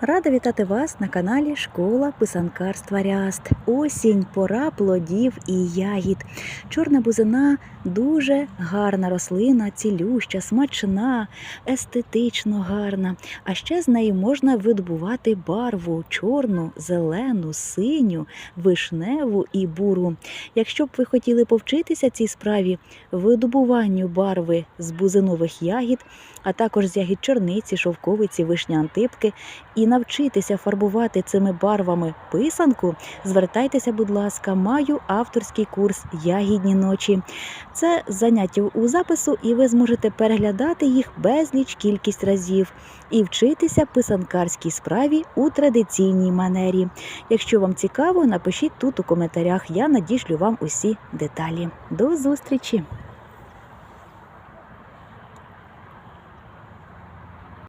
Рада вітати вас на каналі Школа писанкарства Ряст. Осінь, пора плодів і ягід. Чорна бузина дуже гарна рослина, цілюща, смачна, естетично гарна. А ще з неї можна видобувати барву чорну, зелену, синю, вишневу і буру. Якщо б ви хотіли повчитися цій справі, видобуванню барви з бузинових ягід, а також з ягід чорниці, шовковиці, вишня антипки, навчитися фарбувати цими барвами писанку, звертайтеся, будь ласка, маю авторський курс Ягідні ночі. Це заняття у запису, і ви зможете переглядати їх безліч кількість разів і вчитися писанкарській справі у традиційній манері. Якщо вам цікаво, напишіть тут у коментарях. Я надішлю вам усі деталі. До зустрічі!